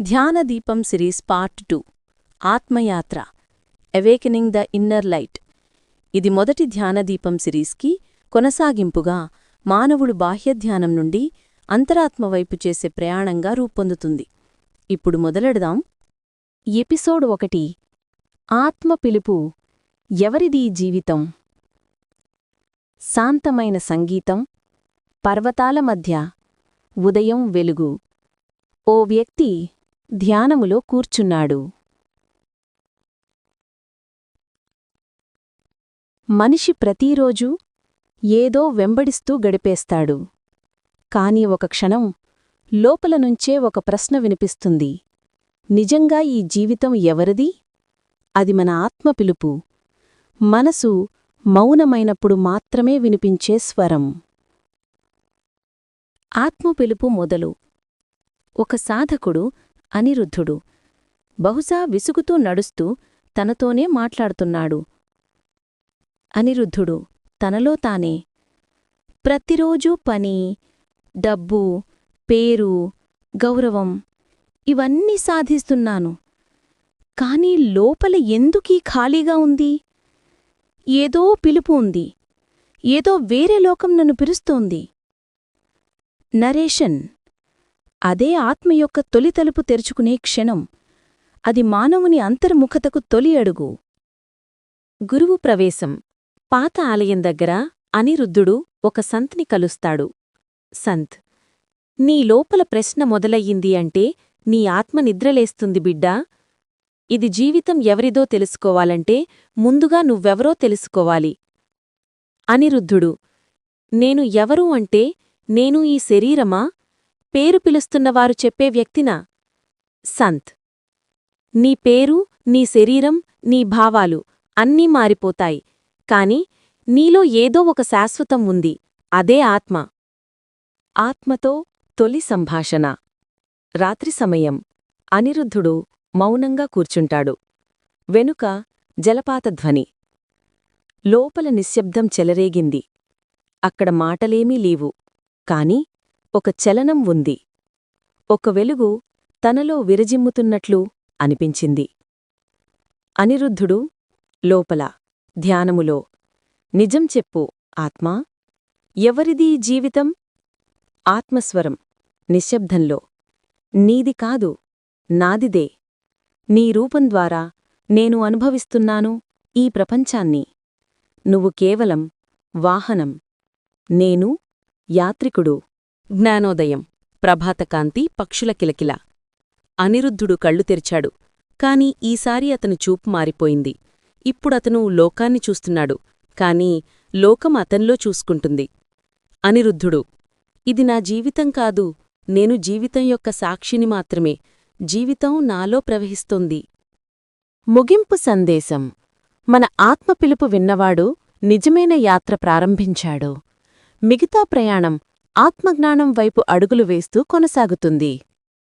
Dhyanadeepam series part two. Atmayatra. Awakening the inner light. ఇది మొదటి ధ్యానదీపం సిరీస్కి కొనసాగింపుగా మానవుడు బాహ్యధ్యానం నుండి అంతరాత్మ వైపు చేసే ప్రయాణంగా రూపొందుతుంది. ఇప్పుడు మొదలెడదాం. ఎపిసోడ్ ఒకటి. ఆత్మ పిలుపు. ఎవరిదీ జీవితం? శాంతమైన సంగీతం. పర్వతాల మధ్య. ఉదయం వెలుగు. ఓ వ్యక్తి ధ్యానములో కూర్చున్నాడు. మనిషి ప్రతిరోజూ ఏదో వెంబడిస్తూ గడిపేస్తాడు. కాని ఒక క్షణం లోపల నుంచే ఒక ప్రశ్న వినిపిస్తుంది. నిజంగా ఈ జీవితం ఎవరిది? అది మన ఆత్మ పిలుపు. మనసు మౌనమైనప్పుడు మాత్రమే వినిపించే స్వరం. ఆత్మ పిలుపు మొదలు. ఒక సాధకుడు అనిరుద్ధుడు. బహుశా విసుగుతూ నడుస్తూ తనతోనే మాట్లాడుతున్నాడు. అనిరుద్ధుడు తనలో తానే. ప్రతిరోజూ పని డబ్బు పేరు గౌరవం ఇవన్నీ సాధిస్తున్నాను. కాని లోపల ఎందుకీ ఖాళీగా ఉంది? ఏదో పిలుపు ఉంది. ఏదో వేరే లోకం నన్ను పిలుస్తోంది. నరేషన్ అదే ఆత్మ యొక్క తొలి తలుపు తెరుచుకునే క్షణం. అది మానవుని అంతర్ముఖతకు తొలి అడుగు. గురువు ప్రవేశం. పాత ఆలయం దగ్గర అనిరుద్ధుడు ఒక సంత్ని కలుస్తాడు. సంత్. నీ లోపల ప్రశ్న మొదలయ్యింది అంటే నీ ఆత్మ నిద్రలేస్తుంది బిడ్డా. ఇది జీవితం ఎవరిదో తెలుసుకోవాలంటే ముందుగా నువ్వెవరో తెలుసుకోవాలి. అనిరుద్ధుడు. నేను ఎవరు అంటే నేను ఈ శరీరమా? పేరు పిలుస్తున్నవారు చెప్పే వ్యక్తినా సంత్. నీ పేరు నీ శరీరం నీ భావాలు అన్నీ మారిపోతాయి కాని నీలో ఏదో ఒక శాశ్వతం ఉంది అదే ఆత్మ. ఆత్మతో తొలి సంభాషణ. రాత్రి సమయం. అనిరుద్ధుడు మౌనంగా కూర్చుంటాడు. వెనుక జలపాతధ్వని. లోపల నిశ్శబ్దం చెలరేగింది. అక్కడ మాటలేమీ లేవు కాని ఒక చలనం ఉంది. ఒక వెలుగు తనలో విరజిమ్ముతున్నట్లు అనిపించింది. అనిరుద్ధుడు లోపల ధ్యానములో నిజం చెప్పు ఆత్మా? ఎవరిదీ జీవితం? ఆత్మస్వరం నిశ్శబ్దంలో. నీది కాదు నాదిదే. నీ రూపం ద్వారా నేను అనుభవిస్తున్నాను ఈ ప్రపంచాన్ని. నువ్వు కేవలం వాహనం. నేను యాత్రికుడు. జ్ఞానోదయం. ప్రభాతకాంతి పక్షుల కిలకిల. అనిరుద్ధుడు కళ్ళు తెరిచాడు. కాని ఈసారి అతను చూపు మారిపోయింది. ఇప్పుడతను లోకాన్ని చూస్తున్నాడు. కాని లోకం అతన్లో చూసుకుంటుంది. అనిరుద్ధుడు ఇది నా జీవితం కాదు. నేను జీవితం యొక్క సాక్షిని మాత్రమే. జీవితం నాలో ప్రవహిస్తోంది. ముగింపు సందేశం. మన ఆత్మ పిలుపు విన్నవాడు నిజమైన యాత్ర ప్రారంభించాడు. మిగతా ప్రయాణం ఆత్మజ్ఞానం వైపు అడుగులు వేస్తూ కొనసాగుతుంది.